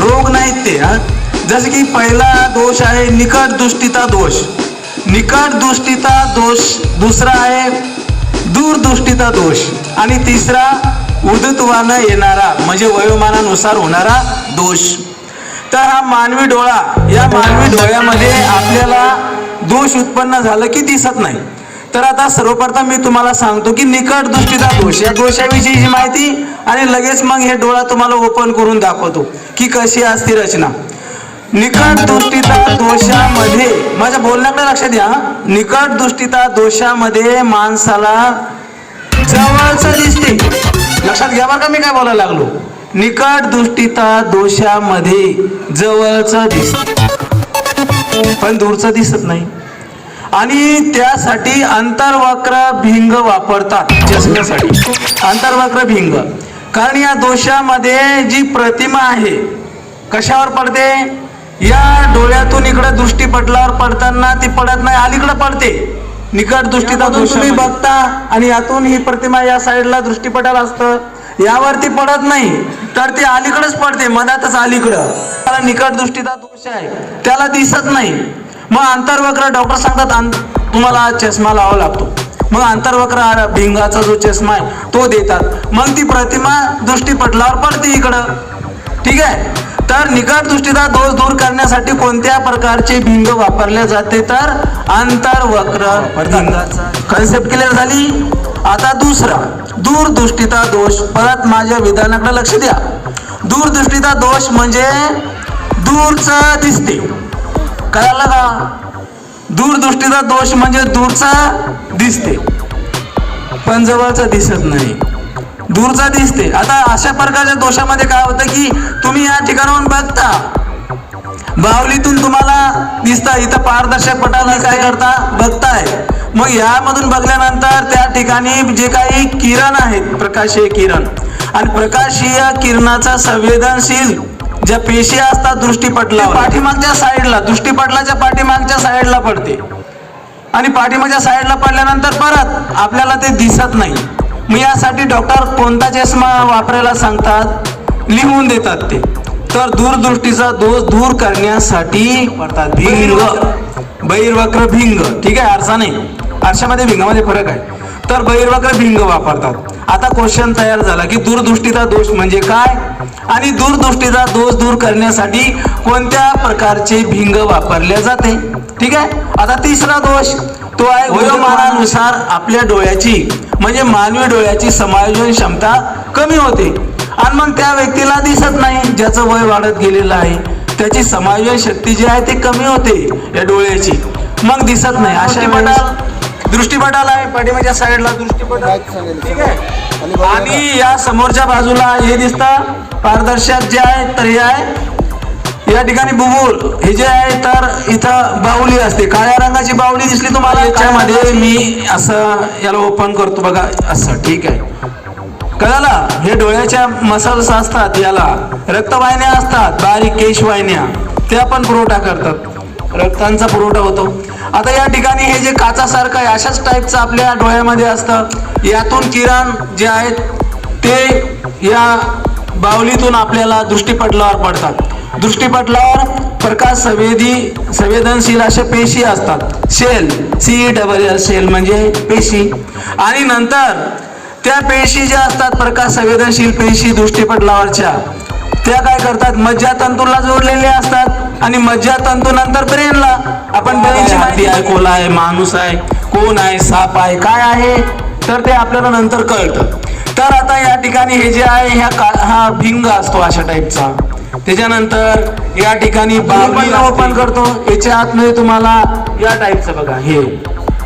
रोग नाहीत ते हा? जसं की पहिला दोष आहे निकट दृष्टीचा दोष. निकट दृष्टीचा दोष दुसरा आहे दूरदृष्टीचा दोष. आणि तिसरा उदत्वानं येणारा म्हणजे वयोमानानुसार होणारा दोष. तर हा मानवी डोळा या मानवी डोळ्यामध्ये आपल्याला दोष उत्पन्न झालं की दिसत नाही. तर आता सर्वप्रथम मी तुम्हाला सांगतो की निकट दृष्टीचा दोष या दोषाविषयीची माहिती आणि लगेच मग हे डोळा तुम्हाला ओपन करून दाखवतो की कशी असते रचना. निकट दृष्टीचा दोषामध्ये माझ्या बोलण्याकडे लक्ष द्या निकट दृष्टीचा दोषामध्ये माणसाला जवळच दिसते. लक्षात घ्या बरं का मी काय बोलायला लागलो. निकट दृष्टीचा दोषामध्ये जवळच दिसते. पण दूरचं दिसत नाही. आणि त्यासाठी अंतर्वक्र भिंग वापरतात चष्म्यासाठी. अंतर्वक्र भिंग. कारण या दोषामध्ये जी प्रतिमा आहे कशावर पडते? या डोळ्यातून इकडे दृष्टीपटलावर पडताना ती पडत नाही अलीकडे पडते. निकट दृष्टीचा दोष तुम्ही बघता आणि यातून ही प्रतिमा या साईडला दृष्टीपटाला असतं. यावरती पडत नाही तर ती अलीकडेच पडते मधातच अलीकडं. त्याला निकट दृष्टीचा दोष आहे. त्याला दिसत नाही. मग अंतर्वक्र डॉक्टर सांगतात तुम्हाला चष्मा लावावा लागतो. मग अंतर्वक्र भिंगाचा जो चष्मा आहे तो देतात. मग ती प्रतिमा दृष्टीपटलावर पडते इकडं. ठीक आहे? तर निकट दृष्टीचा दोष दूर करण्यासाठी कोणत्या प्रकारचे भिंग वापरले जाते? तर अंतर्वक्र भिंगाचा. कन्सेप्ट क्लिअर झाली? आता दुसरा. दूरदृष्टीचा दोष. परत माझ्या विधानाकडे लक्ष द्या. दूरदृष्टीचा दोष म्हणजे दूरचं दिसते. कळालं का? दूरदृष्टीचा दोष म्हणजे दूरचा दिसते. पण जवळचा दिसत नाही. दूरचा दिसते. आता अशा प्रकारच्या दोषामध्ये काय होतं की तुम्ही या ठिकाणाहून बघता. बावलीतून तुम्हाला दिसता इथं पारदर्शक पटाला काय करता? बघताय. मग यामधून बघल्यानंतर त्या ठिकाणी जे काही किरण आहेत प्रकाशीय किरण. आणि प्रकाशीय किरणाचा संवेदनशील ज्या पेशी असतात दृष्टीपटला पाठीमागच्या साईडला दृष्टीपटलाच्या पाठीमागच्या साईडला पडते. आणि पाठीमागच्या साईडला पडल्यानंतर परत आपल्याला ते दिसत नाही. मग यासाठी डॉक्टर कोणता चष्मा वापरायला सांगतात? लिहून देतात ते. तर दूरदृष्टीचा दोष दूर करण्यासाठी वापरतात भिंग. बहिर्वक्र भिंग. ठीक आहे आरसा नाही. आरशामध्ये भिंगामध्ये फरक आहे. तर बहिर्वक्र भिंग वापरतात. आता क्वेश्चन तयार झाला की दूरदृष्टीचा दोष म्हणजे काय? आणि दूरदृष्टीचा दोष दूर करण्यासाठी कोणत्या प्रकारचे भिंग वापरले जाते? ठीक आहे? आता तिसरा दोष तो आहे वयोमानानुसार आपल्या डोळ्याची म्हणजे मानवी डोळ्याची समायोजन क्षमता कमी होते. आणि मग त्या व्यक्तीला दिसत नाही ज्याचं वय वाढत गेलेलं आहे. त्याची समायोजन शक्ती जी आहे ती कमी होते या डोळ्याची. मग दिसत नाही. अशा पटाल. दृष्टीपटाल आहे पाठीमागच्या साईडला दृष्टीपटाल ठीक आहे? आणि या समोरच्या बाजूला हे दिसतं पारदर्शक जे आहे तर हे आहे. या ठिकाणी बुबुळ हे जे आहे तर इथं बाहुली असते. काळ्या रंगाची बाहुली दिसली तुम्हाला? याच्यामध्ये मी असं याला ओपन करतो बघा. असं ठीक आहे. कळाला? हे डोळ्याच्या मसल्स असतात याला. रक्तवाहिन्या असतात. बारीक केशवाहिन्या त्या पण पुरवठा करतात. रक्तांचा पुरवठा होतो. आता या ठिकाणी हे जे काचासारखं आहे अशाच टाईपचं आपल्या डोळ्यामध्ये असतं. यातून किरण जे आहेत ते या बावलीतून आपल्याला दृष्टीपटलावर पडतात. दृष्टीपटलावर प्रकाश संवेदी संवेदनशील अशा पेशी असतात. Cell C double L cell म्हणजे पेशी. आणि नंतर त्या पेशी ज्या असतात प्रकाश संवेदनशील पेशी दृष्टीपटलावरच्या त्या काय करतात? मज्जातंतूला जोडलेल्या असतात. आणि मज्जातंतू नंतर ब्रेनला आपण ब्रेनची माहिती आहे कोला आहे माणूस आहे कोण आहे साप आहे काय आहे? तर ते आपल्याला नंतर कळतं. तर आता या ठिकाणी हे जे आहे ह्या का हा भिंग असतो अशा टाईपचा त्याच्यानंतर या ठिकाणी ओपन करतो. याच्या आतमध्ये तुम्हाला या टाईपचं बघा हे.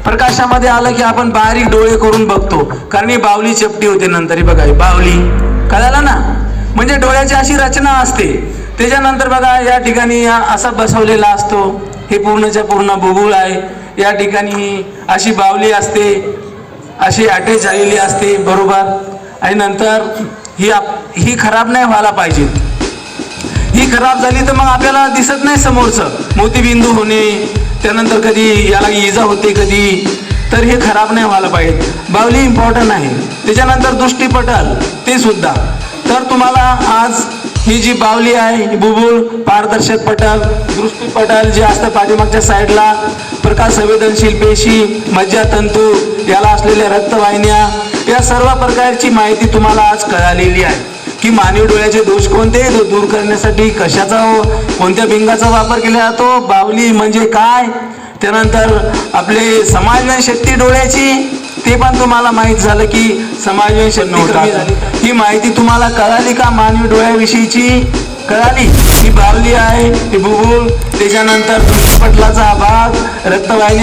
प्रकाशामध्ये आलं की आपण बारीक डोळे करून बघतो. कारण ही बावली चपटी होते नंतर. हे बघा बावली. कळालं ना? म्हणजे डोळ्याची अशी रचना असते. त्याच्यानंतर बघा या ठिकाणी असा बसवलेला असतो. हे पूर्णच्या पूर्ण बुबुळ आहे. या ठिकाणी ही अशी बावली असते अशी अटॅच झालेली असते बरोबर. आणि नंतर ही आप- ही खराब नाही व्हायला पाहिजे. ही खराब झाली तर मग आपल्याला दिसत नाही समोरचं. मोतीबिंदू होणे त्यानंतर कधी याला इजा होते कधी तर हे खराब नाही व्हायला पाहिजे. बावली इम्पॉर्टंट आहे. त्याच्यानंतर दृष्टीपटल ते सुद्धा. तर तुम्हाला आज ही जी बावली आहे ही बुबुळ पारदर्शक पटल दृष्टी पटल जे असतं पाठीमागच्या साईडला प्रकाश संवेदनशील पेशी मज्जातंतू याला असलेल्या रक्तवाहिन्या या सर्व प्रकारची माहिती तुम्हाला आज कळालेली आहे. की मानवी डोळ्याचे दोष कोणते तो दूर करण्यासाठी कशाचा हो, कोणत्या भिंगाचा वापर केला जातो बावली म्हणजे काय? त्यानंतर आपले समाजन शक्ती डोळ्याची ते पण तुम्हाला माहीत झालं की समाजन शक्ती कमी झाली ही माहिती तुम्हाला कळाली का? मानवी डोळ्याविषयीची कळाली. ही बावली आहे ही बुबुळ त्याच्यानंतर दृष्टीपटलाचा हा भाग रक्तवाहिन्या